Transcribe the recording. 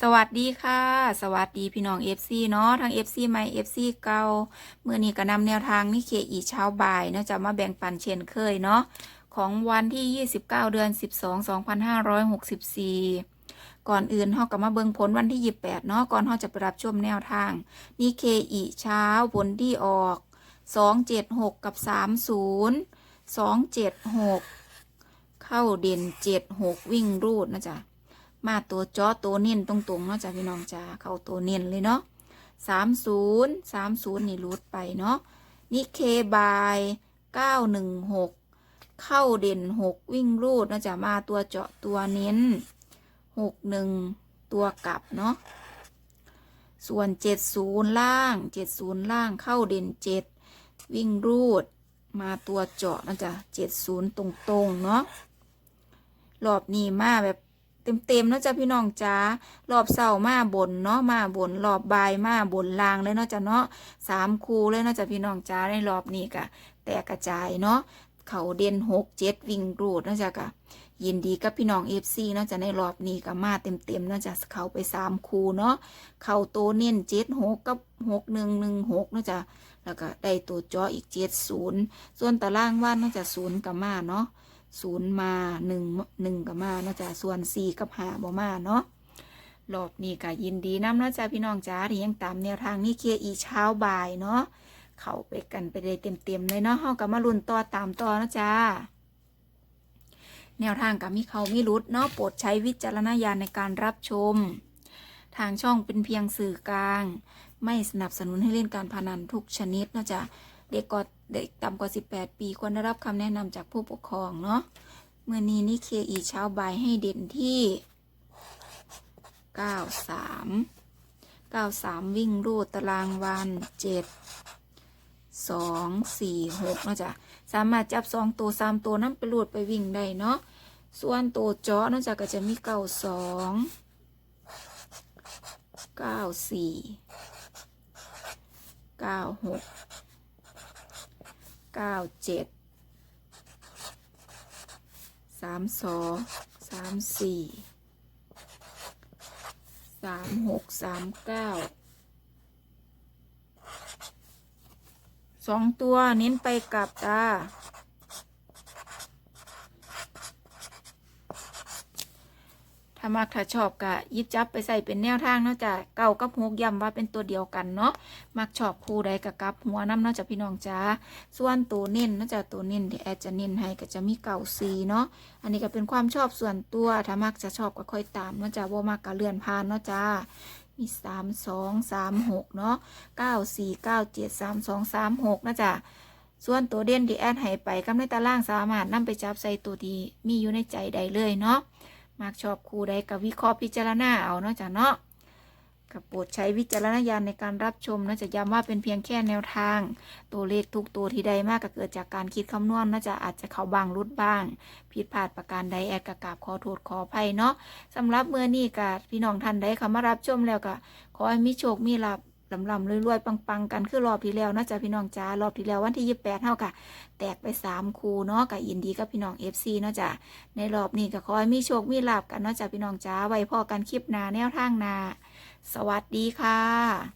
สวัสดีค่ะ สวัสดีพี่น้อง FC เนาะทั้ง FC ใหม่ FC เก่าเมื่อนี้ก็นำแนวทางนี่เคอีเช้าบ่ายเนาะจะมาแบ่งปันเช่นเคยเนาะของวันที่ 29 เดือน 12 2564 ก่อนอื่นเฮาก็มาเบิ่งผลวันที่ 28 เนาะก่อนเฮาจะไปรับชมแนวทางนี่เคอีเช้าผลที่ออก 276 กับ 30 276 เข้าเด่น 76 วิ่งรูดนะจ๊ะ มาตัวจอตัวเน้นตรงๆเนาะจ้ะพี่น้องจ้าเข้าตัวเน้นเลยเนาะสามศูนย์สามศูนย์นี่รูดไปเนาะนิเคบายเก้าหนึ่งหกเข้าเด่นหกวิ่งรูดเนาะจ้ะมาตัวเจาะตัวเน้นหกหนึ่งตัวกลับเนาะส่วนเจ็ดศูนย์ล่างเจ็ดศูนย์ล่างเข้าเด่นเจ็ดวิ่งรูดมาตัวเจาะเนาะจ้ะเจ็ดศูนย์ตรงๆเนาะรอบนี้มาแบบ เต็มๆเนาะจ้ะพี่น้องจ้ารอบเสาร์มาบนเนาะมาบนรอบบ่ายมาบนลางเลยเนาะจ้ะเนาะสามคูเลยเนาะจ้ะพี่น้องจ้าในรอบนี้กะแตกกระจายเนาะเขาเด่นหกเจ็ดวิ่งรูดเนาะจ้ะกะยินดีกับพี่น้องเอฟซีเนาะจ้ะในรอบนี้ก็มาเต็มๆเนาะจ้ะเขาไปสามคูเนาะเขาโตเน้นเจ็ดหกกับหกหนึ่งหนึ่งหกเนาะจ้ะแล้วก็ได้ตัวจออีกเจ็ดศูนย์ส่วนตารางว่านเนาะจ้ะศูนย์กับมาเนาะ ศูนย์มาหนึ่งหนึ่งกับมาเนาะจ้ะส่วนสี่กับหาบ่มาเนาะรอบนี้ก็ยินดีน้ำเนาะจ้ะพี่น้องจ้าที่ยังตามแนวทางนี่เคอีเช้าบ่ายเนาะเข้าไปกันไปเลยเต็มๆเลยเนาะเฮากับมาลุนต่อตามต่อนะจ้าแนวทางกับมีเขามีรุดเนาะโปรดใช้วิจารณญาณในการรับชม ทางช่องเป็นเพียงสื่อกลาง ไม่สนับสนุนให้เล่นการพนันทุกชนิดเนาะจ้ะ เด็กกว่าเด็กต่ำกว่า 18 ปีควรได้รับคำแนะนำจากผู้ปกครองเนาะเมื่อนี้นี่เคอีเช้าบ่ายให้เด่นที่ 93 93 วิ่งรูดตารางวัน7 2 4 6เนาะจ้ะสามารถจับ2ตัว3ตัวนั้นไปรูดไปวิ่งได้เนาะส่วนตัวจาะเนาะจ้ะก็จะมี92 94 96เก้าเก้าเจ็ดสามสองสามสี่สามหกสามเก้าสองตัวเน้นไปกลับตา ถ้ามักถ้าชอบก็ยิบจับไปใส่เป็นแนวทางเนาะจ้ะเก่ากับหกย้ำว่าเป็นตัวเดียวกันเนาะมักชอบคู่ใดกับกับหัวน้ำเนาะจ้ะพี่น้องจ้าส่วนตัวเน้นเนาะจ้ะตัวเน้นที่แอดจะเน้นให้ก็จะมีเก่าซีเนาะอันนี้ก็เป็นความชอบส่วนตัวถ้ามักจะชอบก็ค่อยตามเนาะจ้ะว่ามักก็เลื่อนผ่านเนาะจ้ามีสามสองสามหกเนาะเก้าสี่เก้าเจ็ดสามสองสามหกนะจ้ะส่วนตัวเด่นที่แอดให้ไปกับในตารางสามารถนำไปจับใส่ตัวที่มีอยู่ในใจใดเลยเนาะ มักชอบคู่ใดกับวิเคราะห์พิจารณาเอาเนาะจ้ะเนาะกับโปรดใช้วิจารณญาณในการรับชมนะจะย้ำว่าเป็นเพียงแค่แนวทาง ตัวเลขทุกตัวที่ใดมากก็เกิดจากการคิดคำนวณนะจะอาจจะเข้าบางรุดบ้าง ผิดพลาดประการใดแอดกระกาบขอโทษขออภัยเนาะสำหรับเมื่อนี้กับพี่น้องท่านใดเข้ามารับชมแล้วก็ขอให้มีโชคมีลาบ ลำลำรวยๆปังๆ กันคือรอบที่แล้วนะจ๊ะพี่น้องจ้ารอบที่แล้ววันที่ยี่แปดเท่ากับแตกไปสามคูเนาะกับยินดีกับพี่น้องเอฟซีเนาะจ้ะในรอบนี้ก็ขอให้มีโชคมีลาบกันเนาะจ้ะพี่น้องจ้าไว้พอกันคลิปหนาแนวทางนา สวัสดีค่ะ